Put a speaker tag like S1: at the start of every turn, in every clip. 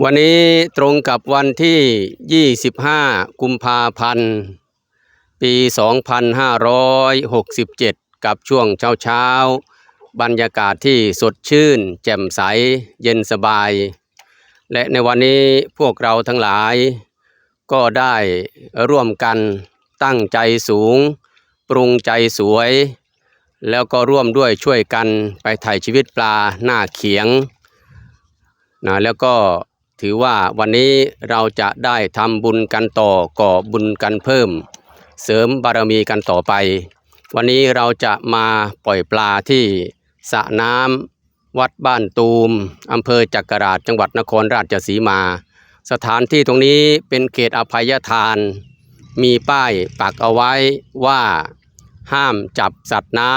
S1: วันนี้ตรงกับวันที่ 25 กุมภาพันธ์ ปี 2567 กับช่วงเช้าเช้า บรรยากาศที่สดชื่น แจ่มใส เย็นสบาย และในวันนี้พวกเราทั้งหลาย ก็ได้ร่วมกันตั้งใจสูง ปรุงใจสวย แล้วก็ร่วมด้วยช่วยกันไปถ่ายชีวิตปลาหน้าเขียงนะแล้วก็ ถือว่าวันนี้เราจะได้ทำบุญกันต่อก่อบุญกันเพิ่ม เสริมบารมีกันต่อไป วันนี้เราจะมาปล่อยปลาที่สระน้ำวัดบ้านตูมอำเภอจักราชจังหวัดนครราชสีมา สถานที่ตรงนี้เป็นเขตอภัยทาน มีป้ายปักเอาไว้ว่าห้ามจับสัตว์น้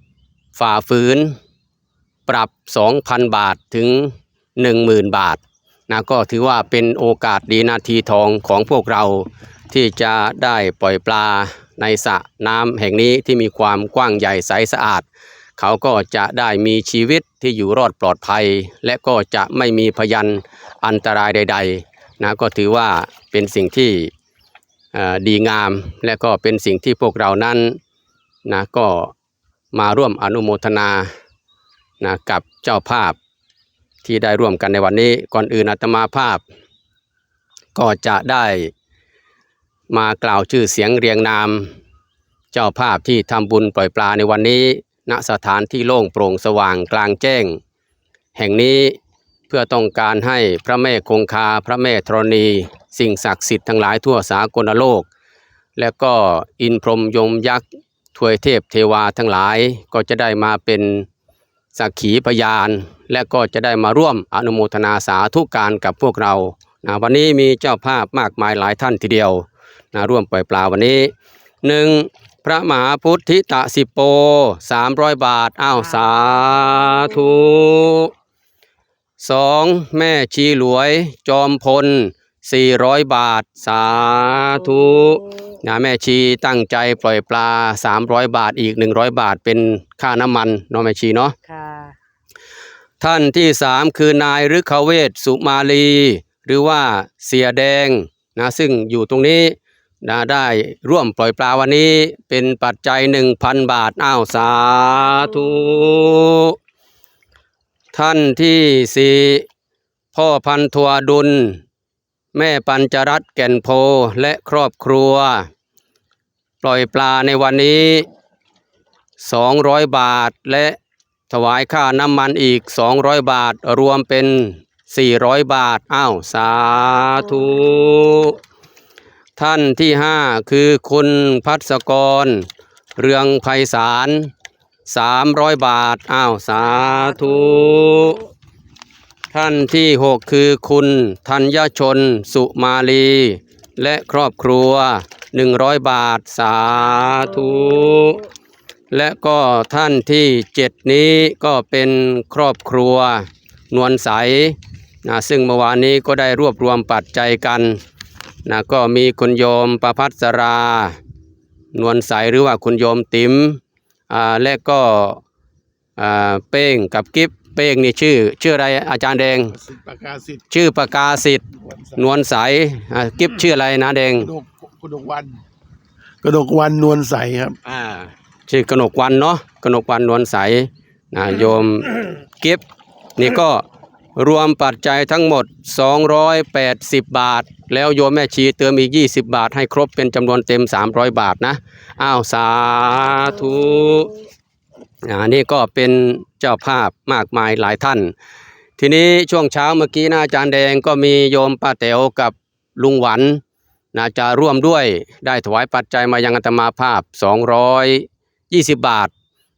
S1: ำฝ่าฝืน ปรับ 2,000 บาทถึง 10,000 บาท นะก็ถือว่าเป็นโอกาสดีนาทีทองของพวกเราที่จะได้ปล่อยปลาในสระน้ำแห่งนี้ที่มีความกว้างใหญ่ใสสะอาด เขาก็จะได้มีชีวิตที่อยู่รอดปลอดภัย และก็จะไม่มีพยันอันตรายใด ๆ นะก็ถือว่าเป็นสิ่งที่ดีงาม และก็เป็นสิ่งที่พวกเรานั้นนะก็มาร่วมอนุโมทนานะกับเจ้าภาพ ที่ได้ร่วมกันในวันนี้ก่อนอื่นอาตมาภาพ ก็จะได้มากล่าวชื่อเสียงเรียงนาม เจ้าภาพที่ทำบุญปล่อยปลาในวันนี้ ณสถานที่โล่งโปร่งสว่างกลางแจ้ง แห่งนี้เพื่อต้องการให้พระแม่คงคาพระแม่ธรณี สิ่งศักดิ์สิทธิ์ทั้งหลายทั่วสากลโลก และก็อินพรมยมยักษ์ทวยเทพเทวาทั้งหลายก็จะได้มาเป็น สักขีพยาน และก็จะได้มาร่วมอนุโมทนาสาธุการกับพวกเรานะวันนี้มีเจ้าภาพมากมายหลายท่านทีเดียวนะร่วมปล่อยปลาวันนี้หนึ่งพระมหาพุทธิตะสิโปสามร้อยบาทอ้าวสาธุสองแม่ชีหลวย จอมพลสี่ร้อยบาท สาธุนะแม่ชีตั้งใจปล่อยปลา300บาทอีก100บาทเป็นค่าน้ำมันเนาะแม่ชีเนาะ
S2: ค่ะ
S1: ท่านที่สามคือนายฤคเวศสุมาลี หรือว่าเสียแดงนะซึ่งอยู่ตรงนี้นะได้ร่วมปล่อยปลาวันนี้เป็นปัจจัย1,000บาทอ้าวสาธุท่านที่สี่พ่อพันธัวดุล แม่ปัญจรัตน์แก่นโพและครอบครัว ปล่อยปลาในวันนี้ 200 บาทและ ถวายค่าน้ำมันอีก 200 บาท รวมเป็น 400 บาท อ้าว สาธุ ท่านที่ห้าคือคุณพัศกร เรืองไพศาล300 บาท อ้าว สาธุ ท่านที่หกคือคุณธัญชนสุมาลี และครอบครัว 100 บาท สาธุ และก็ท่านที่เจ็ดนี้ก็เป็นครอบครัวนวลใสนะซึ่งเมื่อวานนี้ก็ได้รวบรวมปัจจัยกันนะก็มีคุณโยมประพัสรา นวลใสหรือว่าคุณโยมติ๋มอ่าและก็อ่าเป้งกับกิฟเป้งนี่ชื่อ ชื่ออะไรอาจารย์แดง
S3: สิทธิประกาศสิทธิ์
S1: ชื่อประกาศิษฐ์นวลใสอ่ากิฟชื่ออะไรนะแดง
S3: กระดกกระดกวันกระดกวันนวลใสครับ
S1: อ่า ชื่อกนกวันเนาะกนกวันนวลใสนะโยมกิฟนี่ก็รวมปัจจัยทั้งหมด 280 บาท แล้วโยมแม่ชีเติมอีก 20 บาท ให้ครบเป็นจำนวนเต็ม 300 บาทนะอ้าวสาธุอ่านี่ก็เป็นเจ้าภาพมากมายหลายท่าน ทีนี้ช่วงเช้าเมื่อกี้นะอาจารย์แดงก็มีโยมป้าแต๋วกับลุงหวันนะจะร่วมด้วยได้ถวายปัจจัยมายังอาตมาภาพ 220 บาท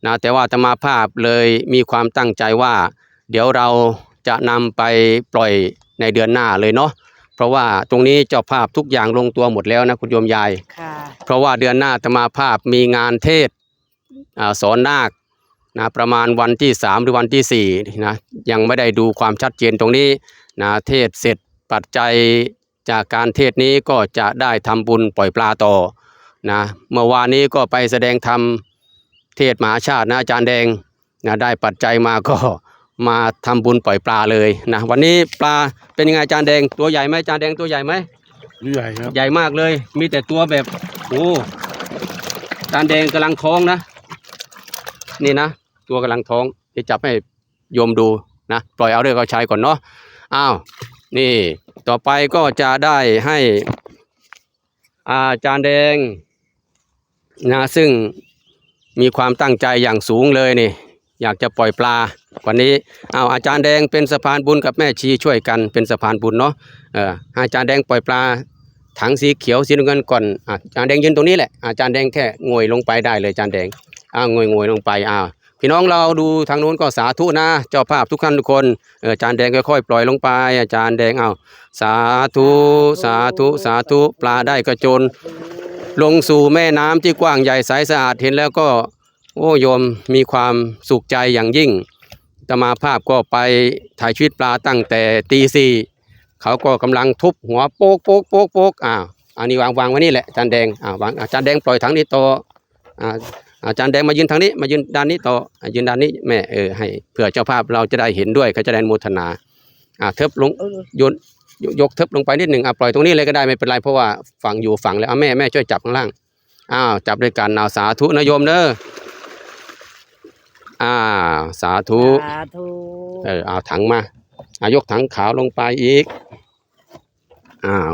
S1: นะแต่ว่าอาตมาภาพเลยมีความตั้งใจว่า เดี๋ยวเราจะนำไปปล่อยในเดือนหน้าเลยเนาะเพราะว่าตรงนี้เจ้าภาพทุกอย่างลงตัวหมดแล้วนะคุณโยมยาย
S2: ค่ะ
S1: เพราะว่าเดือนหน้าอาตมาภาพมีงานเทศน์อ่าสอนนาคนะประมาณวันที่ 3 หรือวันที่4นะยังไม่ได้ดูความชัดเจนตรงนี้นะเทศน์เสร็จปัจจัยจากการเทศน์นี้ก็จะได้ทำบุญปล่อยปลาต่อนะเมื่อวานนี้ก็ไปแสดงธรรม เทศน์มหาชาตินะอาจารย์แดงนะได้ปัจจัยมาก็มาทำบุญปล่อยปลาเลยนะวันนี้ปลาเป็นยังไงจานแดงตัวใหญ่ไหมจานแดงตัวใหญ่ไหม
S3: ใหญ่ครับ
S1: ใหญ่มากเลย มีแต่ตัวแบบโอ้จานแดงกำลังท้องนะ นี่นะ ตัวกำลังท้องจะจับให้โยมดูนะปล่อยเอาเรื่องเอาใช้ก่อนเนาะอ้าวนี่ต่อไปก็จะได้ให้อาจารย์แดงนะซึ่ง มีความตั้งใจอย่างสูงเลยนี่ อยากจะปล่อยปลา วันนี้เอาอาจารย์แดงเป็นสะพานบุญกับแม่ชีช่วยกันเป็นสะพานบุญเนาะเอออาจารย์แดงปล่อยปลาถังสีเขียวสีน้ำเงินก่อนอาจารย์แดงยืนตรงนี้แหละอาจารย์แดงแค่งวยลงไปได้เลยอาจารย์แดงอ้าวงวยงวยลงไปอ้าวพี่น้องเราดูทางนู้นก็สาธุนะ เจ้าภาพทุกท่านทุกคนอออาจารย์แดงค่อยๆปล่อยลงไป อาจารย์แดงเอาสาธุสาธุสาธุปลาได้กระโจน ลงสู่แม่น้ำที่กว้างใหญ่ใสสะอาดเห็นแล้วก็โอ้โยมมีความสุขใจอย่างยิ่งตมาภาพก็ไปถ่ายชีวิตปลาตั้งแต่ตีสี่เขาก็กำลังทุบหัวโป๊กโป๊กโป๊กโป๊กอ้าวอันนี้วางวางไว้นี่แหละอาจารย์แดงอ่าวางอาจารย์แดงปล่อยถังนี้ต่ออ่าอาจารย์แดงมายืนทางนี้มายืนด้านนี้ต่อายืนด้านนี้แม่เออให้เผื่อเจ้าภาพเราจะได้เห็นด้วยเขาจะได้อนุโมทนาอ่าเทิบลงโยน ยกยกเทิบลงไปนิดหนึ่งอะปล่อยตรงนี้เลยก็ได้ไม่เป็นไรเพราะว่าฝั่งอยู่ฝั่งแล้วเอาแม่แม่ช่วยจับข้างล่างอ้าวจับด้วยกันเอาสาธุนะโยมเด้ออ้าวสาธุ
S2: สาธุ
S1: เออเอาถังมาอายกถังขาวลงไปอีกอ้าว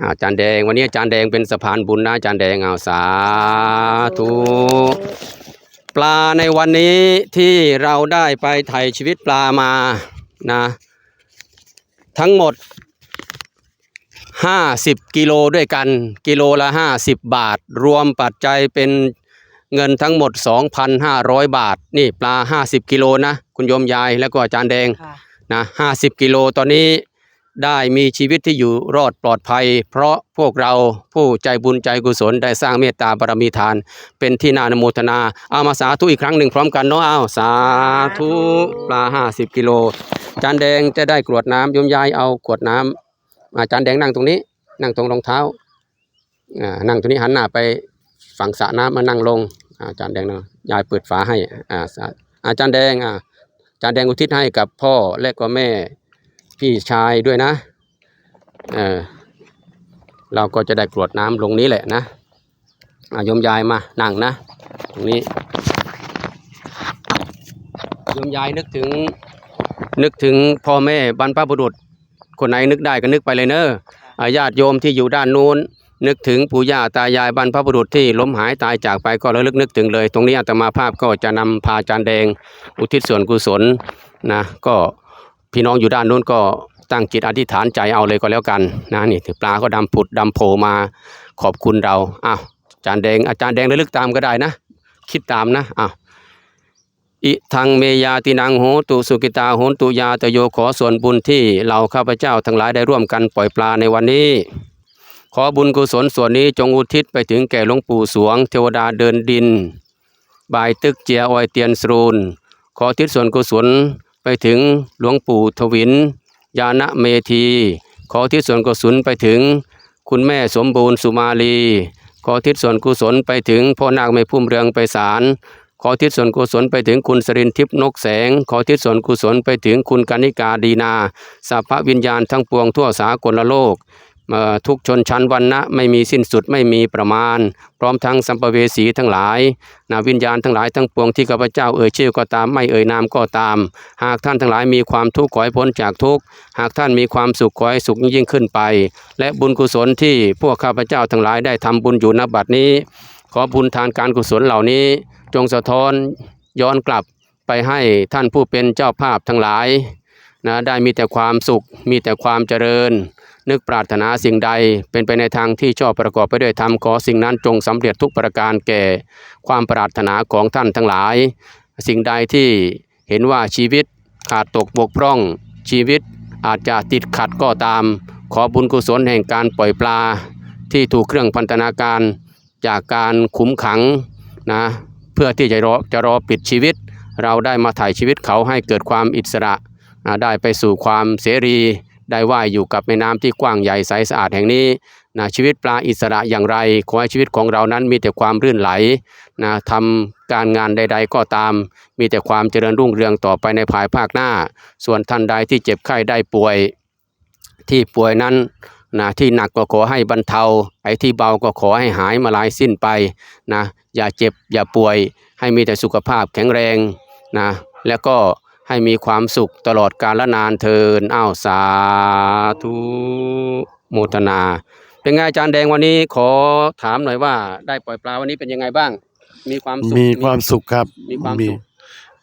S1: อาอาจารย์แดงวันนี้อาจารย์แดงเป็นสะพานบุญนะอาจารย์แดงเอาสาธุปลาในวันนี้ที่เราได้ไปไถ่ชีวิตปลามานะ ทั้งหมด 50 กิโลด้วยกัน กิโลละ 50 บาท รวมปัจจัยเป็นเงินทั้งหมด 2,500 บาท นี่ปลา 50 กิโลนะ คุณโยมยายแล้วก็อาจารย์แดง
S2: ค่ะ
S1: นะห้าสิบกิโลตอนนี้ ได้มีชีวิตที่อยู่รอดปลอดภัย เพราะพวกเราผู้ใจบุญใจกุศลได้สร้างเมตตาบารมีทาน เป็นที่นาอนโมทนาเอามาสาธุอีกครั้งหนึ่งพร้อมกันเนาะเอาสาธุปลาห้าสิบกิโลจานแดงจะได้กรวดน้ำยมยายเอากรวดน้ำอาจารย์แดงนั่งตรงนี้ นั่งตรงรองเท้าอ่านั่งตรงนี้หันหน้าไปฝั่งสระน้ำมานั่งลงอาจารย์แดงนะยายเปิดฝาให้อาอาจารย์แดงอ่าจานแดงอุทิศให้กับพ่อและก็แม่ พี่ชายด้วยนะ เออ เราก็จะได้กรวดน้ำลงนี้แหละนะอะโยมยายมานั่งนะ ตรงนี้โยมยายนึกถึง นึกถึงพ่อแม่บรรพบุรุษ คนไหนนึกได้ก็นึกไปเลยเนอะญาติโยมที่อยู่ด้านนู้น นึกถึงปู่ย่าตายายบรรพบุรุษที่ล้มหายตายจากไปก็ระลึกนึกถึงเลย ตรงนี้อาตมาภาพก็จะนำพาจานแดง อุทิศส่วนกุศลนะก็ พี่น้องอยู่ด้านนู้นก็ตั้งจิตอธิษฐานใจเอาเลยก็แล้วกันนะนี่ปลาก็ดำผุดดำโผลมาขอบคุณเราอ้าวอาจารย์แดงอาจารย์แดงระลึกตามก็ได้นะ คิดตามนะอ้าวอิทังเมยาตินังโหตุสุกิตาโหตุยาตโยขอส่วนบุญที่เราข้าพเจ้าทั้งหลายได้ร่วมกันปล่อยปลาในวันนี้ ขอบุญกุศลส่วนนี้จงอุทิศไปถึงแก่หลวงปู่สวง เทวดาเดินดิน บายตึกเจียออยเตียนสรูนขอทิศส่วนกุศล ไปถึงหลวงปู่ทวิน ยานะเมธี ขอทิศส่วนกุศลไปถึง คุณแม่สมบูรณ์สุมาลี ขอทิศส่วนกุศลไปถึงพ่อนาคไม่พุ่มเรืองไปสารขอทิศส่วนกุศลไปถึงคุณสรินทิพนกแสง ขอทิศส่วนกุศลไปถึงคุณกานิกาดีนาสัพพวิญญาณทั้งปวงทั่วสากลโลก ทุกชนชั้นวรรณะไม่มีสิ้นสุดไม่มีประมาณ พร้อมทั้งสัมภเวสีทั้งหลายนาวิญญาณทั้งหลายทั้งปวงที่ข้าพเจ้าเอ่ยชื่อก็ตามไม่เอ่ยนามก็ตาม หากท่านทั้งหลายมีความทุกข์ขอให้พ้นจากทุกข์หากท่านมีความสุขขอให้สุขยิ่งขึ้นไป และบุญกุศลที่พวกข้าพเจ้าทั้งหลายได้ทำบุญอยู่ณบัดนี้ ขอบุญทานการกุศลเหล่านี้ จงสะท้อนย้อนกลับไปให้ท่านผู้เป็นเจ้าภาพทั้งหลายนะได้มีแต่ความสุขมีแต่ความเจริญ นึกปรารถนาสิ่งใดเป็นไปในทางที่ชอบประกอบไปด้วยธรรมขอสิ่งนั้นจงสำเร็จทุกประการแก่ ความปรารถนาของท่านทั้งหลาย สิ่งใดที่เห็นว่าชีวิตขาดตกบกพร่อง ชีวิตอาจจะติดขัดก็ตาม ขอบุญกุศลแห่งการปล่อยปลา ที่ถูกเครื่องพันธนาการจากการขุมขังนะเพื่อที่จะรอจะรอปิดชีวิต เราได้มาถ่ายชีวิตเขาให้เกิดความอิสระได้ไปสู่ความเสรี ได้ว่ายอยู่กับแม่น้ำที่กว้างใหญ่ใสสะอาดแห่งนี้นะชีวิตปลาอิสระอย่างไร ขอให้ชีวิตของเรานั้นมีแต่ความรื่นไหลนะทำการงานใด ๆ ก็ตาม มีแต่ความเจริญรุ่งเรืองต่อไปในภายภาคหน้า ส่วนท่านใดที่เจ็บไข้ได้ป่วย ที่ป่วยนั้นนะที่หนักก็ขอให้บรรเทา ไอ้ที่เบาก็ขอให้หายมาลายสิ้นไปนะอย่าเจ็บอย่าป่วย ให้มีแต่สุขภาพแข็งแรงนะแล้วก็ ให้มีความสุขตลอดกาลนานเทินอ้าวสาธุโมทนา เป็นไงอาจารย์แดงวันนี้ขอถามหน่อยว่า ได้ปล่อยปลาวันนี้เป็นยังไงบ้าง มีความสุข
S3: มีความสุขครับ
S1: มีความสุข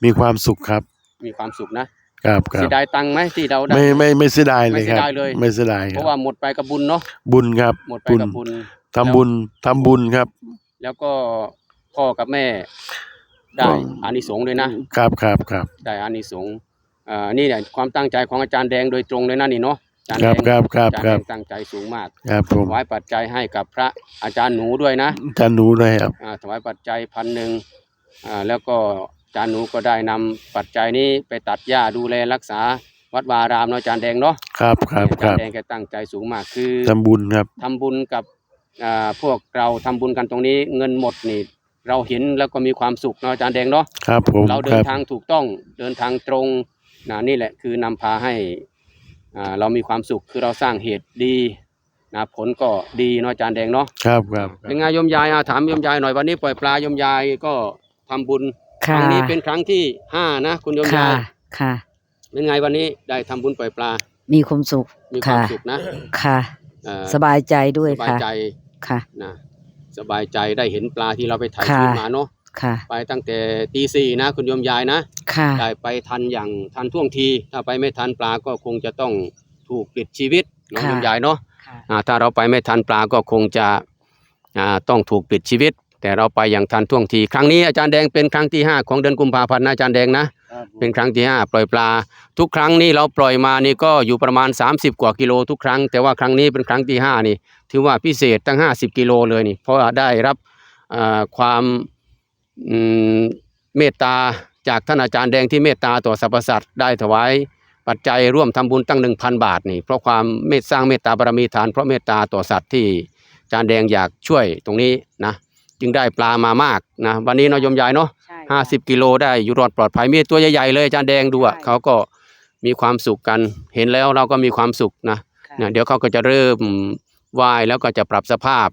S3: มีความสุขครับ
S1: มีความสุขนะครับ
S3: ครั
S1: เสี
S3: บ
S1: ยดายตังค์ไหมที่เราได้
S3: ไม่ไม่ไม่เสียดายเลยครับ
S1: ไม่เสียดายเลย
S3: ไม่เสียดาย
S1: เพ
S3: ครับ
S1: ราะว่าหมดไปกับบุญเนาะ
S3: บุญครับ
S1: หมดไป
S3: บุญ
S1: กับบุญ
S3: ทำบุญทำบุญครับ
S1: แล้วก็พ่อกับแม่ ได้
S3: ก็
S1: อานิสงส์เลยนะ
S3: ครับครับครับ
S1: ได้อานิสงส์อ่านี่เนี่ยความตั้งใจของอาจารย์แดงโดยตรงเลยนะนี่เนาะอาจารย์
S3: ค
S1: แด
S3: รับ
S1: ง
S3: ครับครับ
S1: อาจารย์
S3: ครั
S1: แด
S3: บ
S1: งตั้งใจสูงมาก
S3: ครับผ
S1: ถ
S3: ม
S1: วายปัจจัยให้กับพระอาจารย์หนูด้วยนะ
S3: จะหนูด้วยครับ
S1: อ่าถวายปัจจัยพันหนึ่งอ่าแล้วก็อาจารย์หนูก็ได้นำปัจจัยนี้ไปตัดหญ้าดูแลรักษาวัดวารามเนาะอาจารย์แดงเนาะ
S3: ครับครับ
S1: อา
S3: ค
S1: จาร
S3: รับ
S1: ย์แดงแกตั้งใจสูงมากคือ
S3: ทำบุญครับ
S1: ทำบุญกับอ่าพวกเราทำบุญกันตรงนี้เงินหมดนี่ เราเห็นแล้วก็มีความสุขเนาะอาจารย์แดงเนาะ
S3: ครับผม
S1: เราเดิ
S3: คนรับ
S1: ทางถูกต้องเดินทางตรงนะนี่แหละคือนำพาให้อ่าเรามีความสุขคือเราสร้างเหตุดีนะผลก็ดีเนาะอาจารย์แดงเนาะ
S3: ครับครับ
S1: เป็นไงโยมยายอะถามโยมยายหน่อยวันนี้ปล่อยปลาโยมยายก็ทำบุญค
S2: ค่ะ
S1: รั้งนี้เป็นครั้งที่ห้านะคุณโยม
S2: ค่ะ
S1: ยาย
S2: ค่ะ
S1: เป็นไงวันนี้ได้ทำบุญปล่อยปลา
S2: มีความสุข
S1: มีความ
S2: ค่ะ
S1: สุขนะ
S2: ค่ะ
S1: เอ่อ
S2: สบายใจด้วย
S1: สบาย
S2: ค่ะ
S1: ใจ
S2: ค่ะ
S1: นะ สบายใจได้เห็นปลาที่เราไปถ่าย
S2: ค่ะ
S1: คลิปมาเนาะ
S2: ค่ะ
S1: ไปตั้งแต่ตีสี่นะ คุณโยมยายนะ
S2: ค่ะ
S1: ได้ไปทันอย่างทันท่วงที ถ้าไปไม่ทันปลาก็คงจะต้องถูกปิดชีวิตเน้อง
S2: ค่ะ
S1: โยมยายเนาะ
S2: ค่ะ
S1: อ่าถ้าเราไปไม่ทันปลาก็คงจะอ่าต้องถูกปิดชีวิต แต่เราไปอย่างทันท่วงทีครั้งนี้อาจารย์แดงเป็นครั้งที่ห้าของเดือนกุมภาพันธ์นะอาจารย์แดงนะ เป็นครั้งที่ห้าปล่อยปลา ทุกครั้งนี่เราปล่อยมานี่ก็อยู่ประมาณ 30 กว่ากิโลทุกครั้ง แต่ว่าครั้งนี้เป็นครั้งที่ห้านี่ ถือว่าพิเศษตั้ง 50 กิโลเลยนี่ เพราะว่าได้รับอ่าความอืมเมตตาจากท่านอาจารย์แดงที่เมตตาต่อสรรพสัตว์ได้ถวายปัจจัยร่วมทำบุญตั้ง 1,000 บาทนี่เพราะความเมตสร้างเมตตาบารมีทานเพราะเมตตาต่อสัตว์ที่อาจารย์แดงอยากช่วยตรงนี้นะ จึงได้ปลามามากนะวันนี้เนาะโยมยายเนาะ
S2: ใช่
S1: ห้าสิบกิโลได้อยู่รอดปลอดภัยมีตัวใหญ่ๆเลยอาจารย์แดงดูอะ
S2: ใช่
S1: เขาก็มีความสุขกันเห็นแล้วเราก็มีความสุขนะ
S2: ค่ะ
S1: เนี่ยเดี๋ยวเขาก็จะเริ่มว่ายแล้วก็จะปรับสภาพ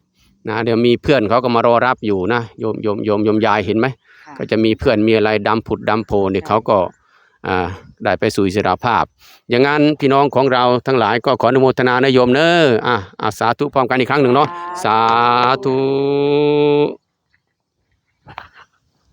S1: นะเดี๋ยวมีเพื่อนเขาก็มารอรับอยู่นะโยมโยมโยมโยมยายเห็นไหม
S2: ค่ะ
S1: ก็จะมีเพื่อนมีอะไรดำผุดดำโพเนี่ย
S2: ค่ะ
S1: เขาก็อ่า ได้ไปสู่อิสรภาพ อย่างนั้นพี่น้องของเราทั้งหลายก็ขออนุโมทนานะโยมเนอะอะอะสาธุพร้อมกันอีกครั้งหนึ่งเนาะสาธุ